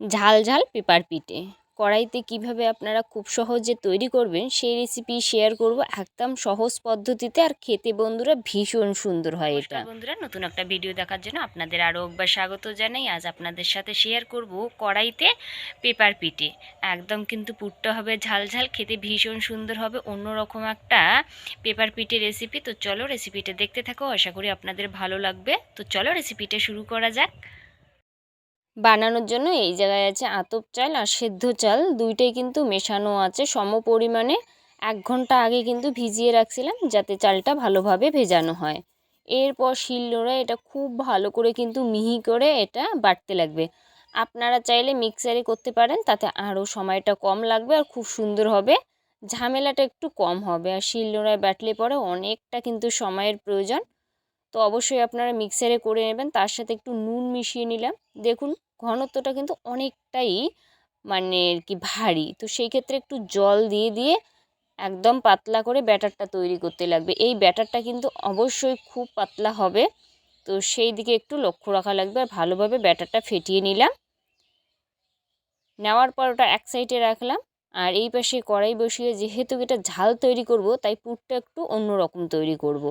ঝাল ঝাল পেপার পিঠে। কড়াইতে কীভাবে আপনারা খুব সহজে তৈরি করবেন সেই রেসিপি শেয়ার করব একদম সহজ পদ্ধতিতে আর খেতে বন্ধুরা ভীষণ সুন্দর হয় এটা। বন্ধুরা, নতুন একটা ভিডিও দেখার জন্য আপনাদের আরও একবার স্বাগত জানাই। আজ আপনাদের সাথে শেয়ার করব কড়াইতে পেপার পিঠে। একদম কিন্তু পুটটা হবে ঝাল ঝাল, খেতে ভীষণ সুন্দর হবে, অন্যরকম একটা পেপার পিঠে রেসিপি তো চলো রেসিপিটা দেখতে থাকো, আশা করি আপনাদের ভালো লাগবে। তো চলো রেসিপিটা শুরু করা যাক। বানানোর জন্য এই জায়গায় আছে আতপ চাল আর সেদ্ধ চাল। দুইটাই কিন্তু মেশানো আছে সম পরিমাণে। এক ঘণ্টা আগে কিন্তু ভিজিয়ে রাখছিলাম যাতে চালটা ভালোভাবে ভেজানো হয়। এরপর শিলনোড়া এটা খুব ভালো করে কিন্তু মিহি করে এটা বাটতে লাগবে। আপনারা চাইলে মিক্সারে করতে পারেন, তাতে আরও সময়টা কম লাগবে আর খুব সুন্দর হবে। ঝামেলাটা একটু কম হবে আর শিলনোড়ায় বাটলে পরে অনেকটা কিন্তু সময়ের প্রয়োজন। তো অবশ্যই আপনারা মিক্সারে করে নেবেন, তার সাথে একটু নুন মিশিয়ে নিলাম। দেখুন ঘনত্বটা কিন্তু অনেকটাই মানে আর কি ভারী। তো সেই ক্ষেত্রে একটু জল দিয়ে দিয়ে একদম পাতলা করে ব্যাটারটা তৈরি করতে লাগবে। এই ব্যাটারটা কিন্তু অবশ্যই খুব পাতলা হবে। তো সেই দিকে একটু লক্ষ্য রাখা লাগবে আর ভালোভাবে ব্যাটারটা ফেটিয়ে নিলাম। নেওয়ার পর ওটা এক সাইডে রাখলাম। আর এই পাশে কড়াই বসিয়ে যেহেতু এটা ঝাল তৈরি করব, তাই পুরটা একটু অন্য রকম তৈরি করব।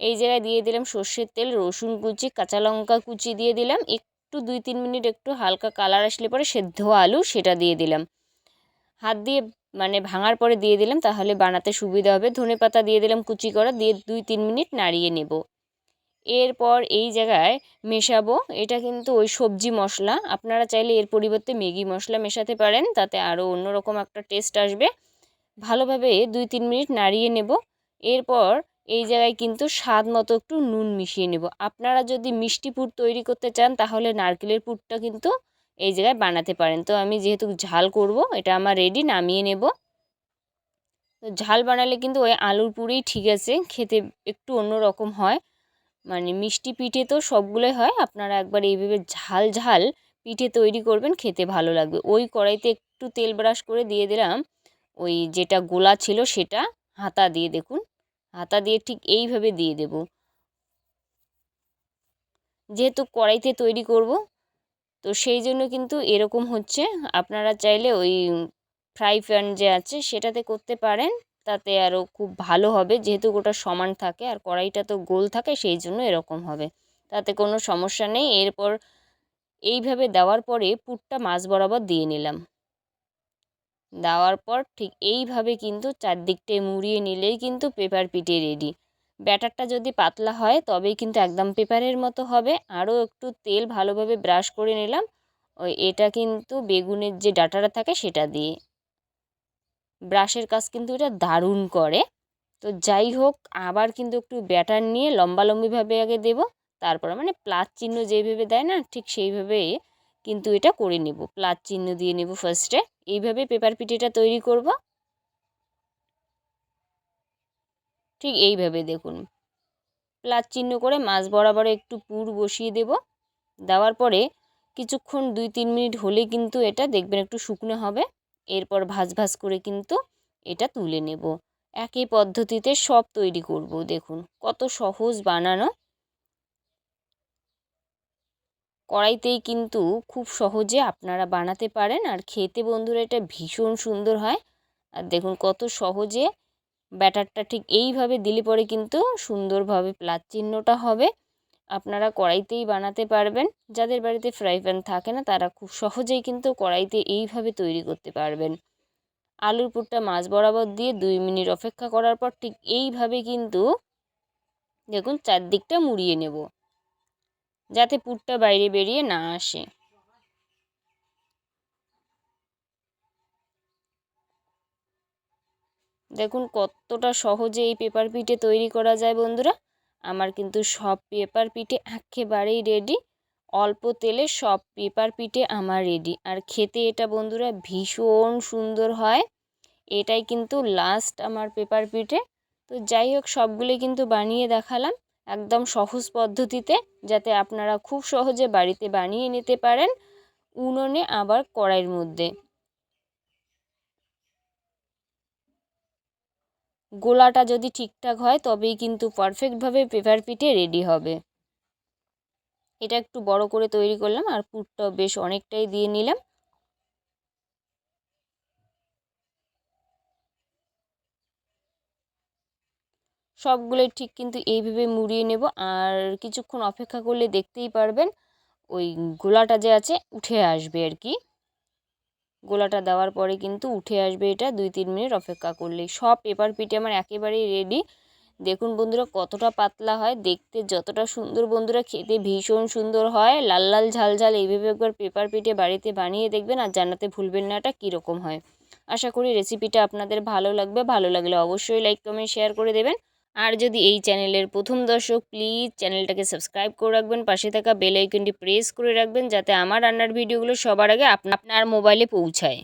এই জায়গায় দিয়ে দিলাম সর্ষের তেল, রসুন কুচি, কাঁচা লঙ্কা কুচি দিয়ে দিলাম। একটু দুই তিন মিনিট একটু হালকা কালার আসলে পরে সেদ্ধ আলু সেটা দিয়ে দিলাম। হাত দিয়ে মানে ভাঙার পরে দিয়ে দিলাম, তাহলে বানাতে সুবিধা হবে। ধনে পাতা দিয়ে দিলাম কুচি করা, দিয়ে দুই তিন মিনিট নাড়িয়ে নেব। এরপর এই জায়গায় মেশাবো। এটা কিন্তু ওই সবজি মশলা। আপনারা চাইলে এর পরিবর্তে ম্যাগি মশলা মেশাতে পারেন, তাতে আরও অন্যরকম একটা টেস্ট আসবে। ভালোভাবে দুই তিন মিনিট নাড়িয়ে নেব। এরপর এই জায়গায় কিন্তু স্বাদ মতো একটু নুন মিশিয়ে নেব। আপনারা যদি মিষ্টি পুর তৈরি করতে চান, তাহলে নারকেলের পুরটা কিন্তু এই জায়গায় বানাতে পারেন। তো আমি যেহেতু ঝাল করব, এটা আমার রেডি নামিয়ে নেব। তো ঝাল বানালে কিন্তু ওই আলুর পুরেই ঠিক আছে, খেতে একটু অন্য রকম হয়। মানে মিষ্টি পিঠে তো সবগুলোই হয়, আপনারা একবার এইভাবে ঝাল ঝাল পিঠে তৈরি করবেন, খেতে ভালো লাগবে। ওই কড়াইতে একটু তেল ব্রাশ করে দিয়ে দিলাম। ওই যেটা গোলা ছিল সেটা হাতা দিয়ে দেখুন। হাতা দিয়ে ঠিক এইভাবে দিয়ে দেব। যেহেতু কড়াইতে তৈরি করব, তো সেই জন্য কিন্তু এরকম হচ্ছে। আপনারা চাইলে ওই ফ্রাই প্যান যে আছে সেটাতে করতে পারেন, তাতে আরও খুব ভালো হবে। যেহেতু ওটা সমান থাকে আর কড়াইটা তো গোল থাকে, সেই জন্য এরকম হবে। তাতে কোনো সমস্যা নেই। এরপর এইভাবে দেওয়ার পরে পুরটা মাছ বরাবর দিয়ে নিলাম। দেওয়ার পর ঠিক এইভাবে কিন্তু চারদিকটায় মুড়িয়ে নিলেই কিন্তু পেপার পিঠে রেডি ব্যাটারটা যদি পাতলা হয় তবেই কিন্তু একদম পেপারের মতো হবে। আরও একটু তেল ভালোভাবে ব্রাশ করে নিলাম। ওই এটা কিন্তু বেগুনের যে ডাটাটা থাকে সেটা দিয়ে। ব্রাশের কাজ কিন্তু এটা দারুণ করে। তো যাই হোক, আবার কিন্তু একটু ব্যাটার নিয়ে লম্বালম্বিভাবে আগে দেব। তারপর মানে প্লাস চিহ্ন যেভাবে দেয় না, ঠিক সেইভাবে কিন্তু এটা করে নেব। প্লাস চিহ্ন দিয়ে নেব ফার্স্টে এইভাবে পেপার পিঠেটা তৈরি করব। ঠিক এইভাবে দেখুন। প্লাস চিহ্ন করে মাছ বরাবর একটু পুর বসিয়ে দেব। দেওয়ার পরে কিছুক্ষণ দুই তিন মিনিট হলে কিন্তু এটা দেখবেন একটু শুকনো হবে। এরপর ভাজ ভাজ করে কিন্তু এটা তুলে নেব। একই পদ্ধতিতে সব তৈরি করব, দেখুন। কত সহজ বানানো। কড়াইতেই কিন্তু খুব সহজে আপনারা বানাতে পারেন। আর খেতে বন্ধুরা এটা ভীষণ সুন্দর হয়। আর দেখুন কত সহজে ব্যাটারটা ঠিক এইভাবে দিলে পরে কিন্তু সুন্দরভাবে প্লাস চিহ্নটা হবে। আপনারা কড়াইতেই বানাতে পারবেন। যাদের বাড়িতে ফ্রাই প্যান থাকে না, তারা খুব সহজেই কিন্তু কড়াইতে এইভাবে তৈরি করতে পারবেন। আলুর পুরটা মাছ বরাবর দিয়ে দুই মিনিট অপেক্ষা করার পর ঠিক এইভাবে কিন্তু দেখুন চারদিকটা মুড়িয়ে নেব। যাতে পুরটা বাইরে বেরিয়ে না আসে। দেখুন কতটা সহজে এই পেপার পিঠে তৈরি করা যায় বন্ধুরা। আমার কিন্তু সব পেপার পিঠে একেবারেই রেডি অল্প তেলে সব পেপার পিঠে আমার রেডি আর খেতে এটা বন্ধুরা ভীষণ সুন্দর হয়। এটাই কিন্তু লাস্ট আমার পেপার পিঠে তো যাই হোক সবগুলো কিন্তু বানিয়ে দেখালাম। একদম সহজ পদ্ধতিতে যাতে আপনারা খুব সহজে বাড়িতে বানিয়ে নিতে পারেন। উনুনে আবার কড়াইয়ের মধ্যে। গোলাটা যদি ঠিকঠাক হয়, তবেই কিন্তু পারফেক্টভাবে পেপার পিঠে রেডি হবে। এটা একটু বড় করে তৈরি করলাম আর পুরটাও বেশ অনেকটাই দিয়ে নিলাম। সবগুলোই ঠিক কিন্তু এইভাবে মুড়িয়ে নেব। আর কিছুক্ষণ অপেক্ষা করলে দেখতেই পারবেন, ওই গোলাটা যে আছে উঠে আসবে আর কি। গোলাটা দেওয়ার পরে কিন্তু উঠে আসবে এটা দুই তিন মিনিট অপেক্ষা করলে সব পেপার পিঠে আমার একেবারেই রেডি দেখুন বন্ধুরা কতটা পাতলা হয়, দেখতে যতটা সুন্দর বন্ধুরা, খেতে ভীষণ সুন্দর হয়। লাল লাল ঝাল ঝাল এইভাবে একবার পেপার পিঠে বাড়িতে বানিয়ে দেখবেন আর জানাতে ভুলবেন না এটা কীরকম হয়। আশা করি রেসিপিটা আপনাদের ভালো লাগবে। ভালো লাগলে অবশ্যই লাইক কমেন্ট শেয়ার করে দেবেন। আর যদি এই চ্যানেলের প্রথম দর্শক প্লিজ চ্যানেলটাকে সাবস্ক্রাইব করে রাখবেন, পাশে থাকা বেল আইকনটি প্রেস করে রাখবেন, যাতে আমার রান্নার ভিডিওগুলো সবার আগে আপনার মোবাইলে পৌঁছায়।